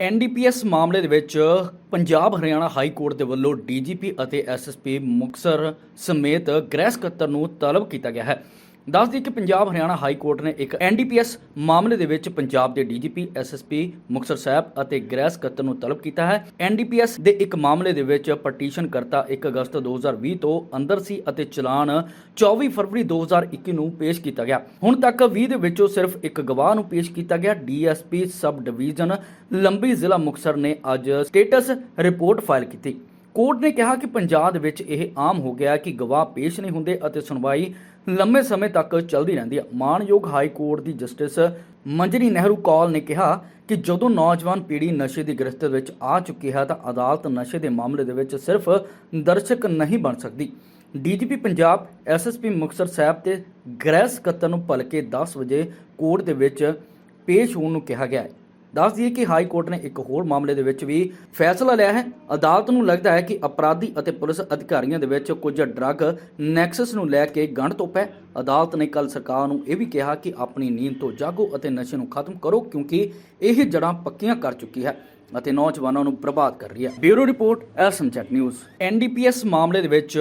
NDPS ਮਾਮਲੇ ਦੇ ਵਿੱਚ ਪੰਜਾਬ ਹਰਿਆਣਾ ਹਾਈ ਕੋਰਟ ਦੇ ਵੱਲੋਂ ਡੀਜੀਪੀ ਅਤੇ ਐਸਐਸਪੀ ਮੁਕਸਰ ਸਮੇਤ ਗ੍ਰਹਿ ਸਕੱਤਰ ਨੂੰ ਤਲਬ ਕੀਤਾ ਗਿਆ ਹੈ। ਦੱਸ ਦਈਏ ਕਿ ਪੰਜਾਬ ਹਰਿਆਣਾ ਹਾਈ ਕੋਰਟ ਨੇ ਇੱਕ ਐਨਡੀਪੀਐਸ ਮਾਮਲੇ ਦੇ ਵਿੱਚ ਪੰਜਾਬ ਦੇ ਡੀਜੀਪੀ ਐਸਐਸਪੀ ਮੁਕਸਰ ਸਾਹਿਬ ਅਤੇ ਗ੍ਰਹਿ ਸਕੱਤਰ ਨੂੰ ਤਲਬ ਕੀਤਾ ਹੈ। ਐਨਡੀਪੀਐਸ ਦੇ ਇੱਕ ਮਾਮਲੇ ਦੇ ਵਿੱਚ ਪਟੀਸ਼ਨ ਕਰਤਾ 1 ਅਗਸਤ 2020 ਤੋਂ ਅੰਦਰ ਸੀ ਅਤੇ ਚਲਾਨ 24 ਫਰਵਰੀ 2021 ਨੂੰ ਪੇਸ਼ ਕੀਤਾ ਗਿਆ। ਹੁਣ ਤੱਕ 20 ਦੇ ਵਿੱਚੋਂ ਸਿਰਫ ਇੱਕ ਗਵਾਹ ਨੂੰ ਪੇਸ਼ ਕੀਤਾ ਗਿਆ। ਡੀਐਸਪੀ ਸਬ ਡਿਵੀਜ਼ਨ ਲੰਬੀ ਜ਼ਿਲ੍ਹਾ ਮੁਕਸਰ ਨੇ ਅੱਜ ਸਟੇਟਸ ਰਿਪੋਰਟ ਫਾਈਲ ਕੀਤੀ। ਕੋਰਟ ਨੇ ਕਿਹਾ ਕਿ ਪੰਜਾਬ ਦੇ ਵਿੱਚ ਇਹ ਆਮ ਹੋ ਗਿਆ ਕਿ ਗਵਾਹ ਪੇਸ਼ ਨਹੀਂ ਹੁੰਦੇ ਅਤੇ ਸੁਣਵਾਈ ਲੰਮੇ ਸਮੇਂ ਤੱਕ ਚੱਲਦੀ ਰਹਿੰਦੀ ਹੈ ਮਾਨਯੋਗ ਹਾਈ ਕੋਰਟ ਦੀ ਜਸਟਿਸ ਮੰਜਰੀ ਨਹਿਰੂ ਕੌਲ ਨੇ ਕਿਹਾ ਕਿ ਜਦੋਂ ਨੌਜਵਾਨ ਪੀੜ੍ਹੀ ਨਸ਼ੇ ਦੀ ਗ੍ਰਿਫਤ ਵਿੱਚ ਆ ਚੁੱਕੀ ਹੈ ਤਾਂ ਅਦਾਲਤ ਨਸ਼ੇ ਦੇ ਮਾਮਲੇ ਦੇ ਵਿੱਚ ਸਿਰਫ ਦਰਸ਼ਕ ਨਹੀਂ ਬਣ ਸਕਦੀ। ਡੀਜੀਪੀ ਪੰਜਾਬ ਐਸਐਸਪੀ ਮੁਕਤਸਰ ਸਾਹਿਬ ਤੇ ਗ੍ਰਹਿ ਸਕੱਤਰ ਨੂੰ ਭਲਕੇ 10 ਵਜੇ ਕੋਰਟ ਦੇ ਵਿੱਚ ਪੇਸ਼ ਹੋਣ ਨੂੰ ਕਿਹਾ ਗਿਆ ਹੈ। ਦੱਸ ਦਈਏ ਕਿ ਹਾਈ ਕੋਰਟ ਨੇ ਇੱਕ ਹੋਰ ਮਾਮਲੇ ਦੇ ਵਿੱਚ ਵੀ ਫੈਸਲਾ ਲਿਆ ਹੈ। ਅਦਾਲਤ ਨੂੰ ਲੱਗਦਾ ਹੈ ਕਿ ਅਪਰਾਧੀ ਅਤੇ ਪੁਲਿਸ ਅਧਿਕਾਰੀਆਂ ਦੇ ਵਿੱਚ ਕੁਝ ਡਰੱਗ ਨੈਕਸਸ ਨੂੰ ਲੈ ਕੇ ਗੰਢ ਤੋਪ ਹੈ। ਅਦਾਲਤ ਨੇ ਕੱਲ ਸਰਕਾਰ ਨੂੰ ਇਹ ਵੀ ਕਿਹਾ ਕਿ ਆਪਣੀ ਨੀਂਦ ਤੋਂ ਜਾਗੋ ਅਤੇ ਨਸ਼ੇ ਨੂੰ ਖਤਮ ਕਰੋ, ਕਿਉਂਕਿ ਇਹ ਜੜਾਂ ਪੱਕੀਆਂ ਕਰ ਚੁੱਕੀ ਹੈ ਅਤੇ ਨੌਜਵਾਨਾਂ ਨੂੰ ਬਰਬਾਦ ਕਰ ਰਹੀ ਹੈ। Bureau report SM Chat news. NDPS ਮਾਮਲੇ ਦੇ ਵਿੱਚ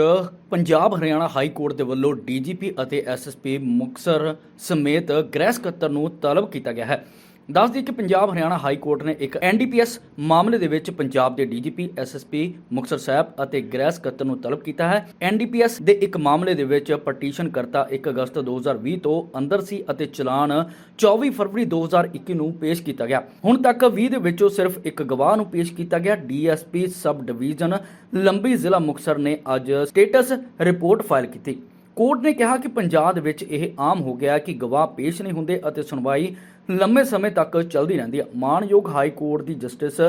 ਪੰਜਾਬ, ਹਰਿਆਣਾ ਹਾਈ ਕੋਰਟ ਦੇ ਵੱਲੋਂ ਡੀਜੀਪੀ ਅਤੇ ਐਸਐਸਪੀ ਮੁਕਸਰ ਸਮੇਤ ਗ੍ਰਹਿ ਸਕੱਤਰ ਨੂੰ ਤਲਬ ਕੀਤਾ ਗਿਆ ਹੈ। ਦੱਸ ਦਈਏ ਕਿ ਪੰਜਾਬ ਹਰਿਆਣਾ ਹਾਈ ਕੋਰਟ ਨੇ ਇੱਕ ਐਨਡੀਪੀਐਸ ਮਾਮਲੇ ਦੇ ਵਿੱਚ ਪੰਜਾਬ ਦੇ ਡੀਜੀਪੀ, ਐਸਐਸਪੀ, ਮੁਕਤਸਰ ਸਾਹਿਬ ਅਤੇ ਗ੍ਰਹਿ ਸਕੱਤਰ ਨੂੰ ਤਲਬ ਕੀਤਾ ਹੈ। ਐਨਡੀਪੀਐਸ ਦੇ ਇੱਕ ਮਾਮਲੇ ਦੇ ਵਿੱਚ ਪਟੀਸ਼ਨ ਕਰਤਾ 1 ਅਗਸਤ 2020 ਤੋਂ ਅੰਦਰ ਸੀ ਅਤੇ ਚਲਾਨ 24 ਫਰਵਰੀ 2021 ਨੂੰ ਪੇਸ਼ ਕੀਤਾ ਗਿਆ। ਹੁਣ ਤੱਕ 20 ਦੇ ਵਿੱਚੋਂ ਸਿਰਫ ਇੱਕ ਗਵਾਹ ਨੂੰ ਪੇਸ਼ ਕੀਤਾ ਗਿਆ। ਡੀਐਸਪੀ ਸਬ ਡਿਵੀਜ਼ਨ ਲੰਬੀ ਜ਼ਿਲ੍ਹਾ ਮੁਕਤਸਰ ਨੇ ਅੱਜ ਸਟੇਟਸ ਰਿਪੋਰਟ ਫਾਈਲ ਕੀਤੀ। ਕੋਰਟ ਨੇ ਕਿਹਾ ਕਿ ਪੰਜਾਬ ਦੇ ਵਿੱਚ ਇਹ ਆਮ ਹੋ ਗਿਆ ਕਿ ਗਵਾਹ ਪੇਸ਼ ਨਹੀਂ ਹੁੰਦੇ ਅਤੇ ਸੁਣਵਾਈ ਲੰਮੇ ਸਮੇਂ ਤੱਕ ਚੱਲਦੀ ਰਹਿੰਦੀ ਹੈ ਮਾਨਯੋਗ ਹਾਈ ਕੋਰਟ ਦੀ ਜਸਟਿਸ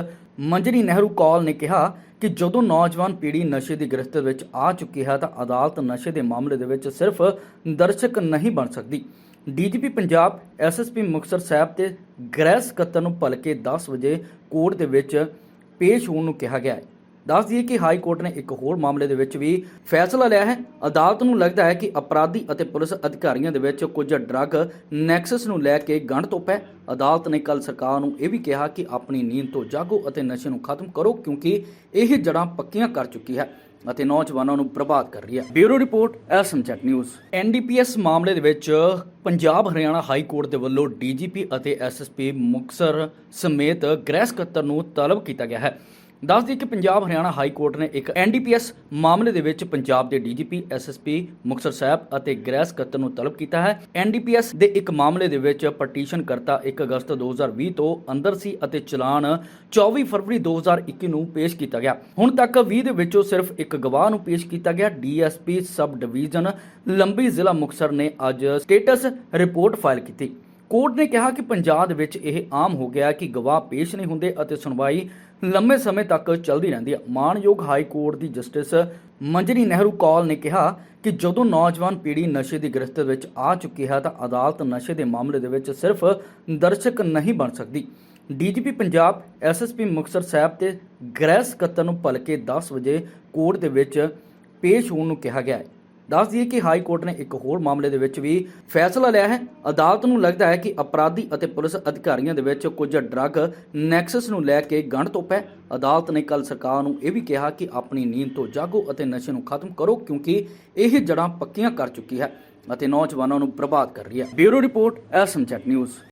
ਮੰਜਰੀ ਨਹਿਰੂ ਕੌਲ ਨੇ ਕਿਹਾ ਕਿ ਜਦੋਂ ਨੌਜਵਾਨ ਪੀੜ੍ਹੀ ਨਸ਼ੇ ਦੀ ਗ੍ਰਿਫਤ ਵਿੱਚ ਆ ਚੁੱਕੀ ਹੈ ਤਾਂ ਅਦਾਲਤ ਨਸ਼ੇ ਦੇ ਮਾਮਲੇ ਦੇ ਵਿੱਚ ਸਿਰਫ ਦਰਸ਼ਕ ਨਹੀਂ ਬਣ ਸਕਦੀ। ਡੀਜੀਪੀ ਪੰਜਾਬ ਐਸਐਸਪੀ ਮੁਕਤਸਰ ਸਾਹਿਬ ਤੇ ਗ੍ਰਹਿ ਸਕੱਤਰ ਨੂੰ ਭਲਕੇ 10 ਵਜੇ ਕੋਰਟ ਦੇ ਵਿੱਚ ਪੇਸ਼ ਹੋਣ ਨੂੰ ਕਿਹਾ ਗਿਆ ਹੈ। ਦੱਸ ਦਈਏ ਕਿ ਹਾਈ ਕੋਰਟ ਨੇ ਇੱਕ ਹੋਰ ਮਾਮਲੇ ਦੇ ਵਿੱਚ ਵੀ ਫੈਸਲਾ ਲਿਆ ਹੈ। ਅਦਾਲਤ ਨੂੰ ਲੱਗਦਾ ਹੈ ਕਿ ਅਪਰਾਧੀ ਅਤੇ ਪੁਲਿਸ ਅਧਿਕਾਰੀਆਂ ਦੇ ਵਿੱਚ ਕੁਝ ਡਰੱਗ ਨੈਕਸਸ ਨੂੰ ਲੈ ਕੇ ਗੰਢ ਤੋਪ ਹੈ। ਅਦਾਲਤ ਨੇ ਕੱਲ ਸਰਕਾਰ ਨੂੰ ਇਹ ਵੀ ਕਿਹਾ ਕਿ ਆਪਣੀ ਨੀਂਦ ਤੋਂ ਜਾਗੋ ਅਤੇ ਨਸ਼ੇ ਨੂੰ ਖਤਮ ਕਰੋ, ਕਿਉਂਕਿ ਇਹ ਜੜਾਂ ਪੱਕੀਆਂ ਕਰ ਚੁੱਕੀ ਹੈ ਅਤੇ ਨੌਜਵਾਨਾਂ ਨੂੰ ਬਰਬਾਦ ਕਰ ਰਹੀ ਹੈ। Bureau report SM Chat news. NDPS ਮਾਮਲੇ ਦੇ ਵਿੱਚ ਪੰਜਾਬ ਹਰਿਆਣਾ ਹਾਈ ਕੋਰਟ ਦੇ ਵੱਲੋਂ ਡੀਜੀਪੀ ਅਤੇ ਐਸਐਸਪੀ ਮੁਕਸਰ ਸਮੇਤ ਗ੍ਰਹਿ ਸਕੱਤਰ ਨੂੰ ਤਲਬ ਕੀਤਾ ਗਿਆ ਹੈ। ਦੱਸ ਦਈਏ ਕਿ ਪੰਜਾਬ ਹਰਿਆਣਾ ਹਾਈ ਕੋਰਟ ਨੇ ਇੱਕ ਐਨਡੀਪੀਐਸ ਮਾਮਲੇ ਦੇ ਵਿੱਚ ਪੰਜਾਬ ਦੇ ਡੀਜੀਪੀ, ਐਸਐਸਪੀ, ਮੁਕਤਸਰ ਸਾਹਿਬ ਅਤੇ ਗ੍ਰਹਿ ਸਕੱਤਰ ਨੂੰ ਤਲਬ ਕੀਤਾ ਹੈ। ਐਨਡੀਪੀਐਸ ਦੇ ਇੱਕ ਮਾਮਲੇ ਦੇ ਵਿੱਚ ਪਟੀਸ਼ਨ ਕਰਤਾ 1 ਅਗਸਤ 2020 ਤੋਂ ਅੰਦਰ ਸੀ ਅਤੇ ਚਲਾਨ 24 ਫਰਵਰੀ 2021 ਨੂੰ ਪੇਸ਼ ਕੀਤਾ ਗਿਆ। ਹੁਣ ਤੱਕ 20 ਦੇ ਵਿੱਚੋਂ ਸਿਰਫ ਇੱਕ ਗਵਾਹ ਨੂੰ ਪੇਸ਼ ਕੀਤਾ ਗਿਆ। ਡੀਐਸਪੀ ਸਬ ਡਿਵੀਜ਼ਨ ਲੰਬੀ ਜ਼ਿਲ੍ਹਾ ਮੁਕਤਸਰ ਨੇ ਅੱਜ ਸਟੇਟਸ ਰਿਪੋਰਟ ਫਾਈਲ ਕੀਤੀ। ਕੋਰਟ ਨੇ ਕਿਹਾ ਕਿ ਪੰਜਾਬ ਦੇ ਵਿੱਚ ਇਹ ਆਮ ਹੋ ਗਿਆ ਕਿ ਗਵਾਹ ਪੇਸ਼ ਨਹੀਂ ਹੁੰਦੇ ਅਤੇ ਸੁਣਵਾਈ ਲੰਮੇ ਸਮੇਂ ਤੱਕ ਚੱਲਦੀ ਰਹਿੰਦੀ ਹੈ ਮਾਨਯੋਗ ਹਾਈ ਕੋਰਟ ਦੀ ਜਸਟਿਸ ਮੰਜਰੀ ਨਹਿਰੂ ਕੌਲ ਨੇ ਕਿਹਾ ਕਿ ਜਦੋਂ ਨੌਜਵਾਨ ਪੀੜ੍ਹੀ ਨਸ਼ੇ ਦੀ ਗ੍ਰਿਫਤ ਵਿੱਚ ਆ ਚੁੱਕੀ ਹੈ ਤਾਂ ਅਦਾਲਤ ਨਸ਼ੇ ਦੇ ਮਾਮਲੇ ਦੇ ਵਿੱਚ ਸਿਰਫ ਦਰਸ਼ਕ ਨਹੀਂ ਬਣ ਸਕਦੀ। ਡੀਜੀਪੀ ਪੰਜਾਬ ਐਸਐਸਪੀ ਮੁਕਤਸਰ ਸਾਹਿਬ ਤੇ ਗ੍ਰਹਿ ਸਕੱਤਰ ਨੂੰ ਭਲਕੇ 10 ਵਜੇ ਕੋਰਟ ਦੇ ਵਿੱਚ ਪੇਸ਼ ਹੋਣ ਨੂੰ ਕਿਹਾ ਗਿਆ ਹੈ। ਦੱਸ ਦਈਏ ਕਿ ਹਾਈ ਕੋਰਟ ਨੇ ਇੱਕ ਹੋਰ ਮਾਮਲੇ ਦੇ ਵਿੱਚ ਵੀ ਫੈਸਲਾ ਲਿਆ ਹੈ। ਅਦਾਲਤ ਨੂੰ ਲੱਗਦਾ ਹੈ ਕਿ ਅਪਰਾਧੀ ਅਤੇ ਪੁਲਿਸ ਅਧਿਕਾਰੀਆਂ ਦੇ ਵਿੱਚ ਕੁਝ ਡਰੱਗ ਨੈਕਸਸ ਨੂੰ ਲੈ ਕੇ ਗੰਢ ਤੋਪ ਹੈ। ਅਦਾਲਤ ਨੇ ਕੱਲ ਸਰਕਾਰ ਨੂੰ ਇਹ ਵੀ ਕਿਹਾ ਕਿ ਆਪਣੀ ਨੀਂਦ ਤੋਂ ਜਾਗੋ ਅਤੇ ਨਸ਼ੇ ਨੂੰ ਖਤਮ ਕਰੋ, ਕਿਉਂਕਿ ਇਹ ਜੜਾਂ ਪੱਕੀਆਂ ਕਰ ਚੁੱਕੀ ਹੈ ਅਤੇ ਨੌਜਵਾਨਾਂ ਨੂੰ ਬਰਬਾਦ ਕਰ ਰਹੀ ਹੈ। Bureau report SM Chat news.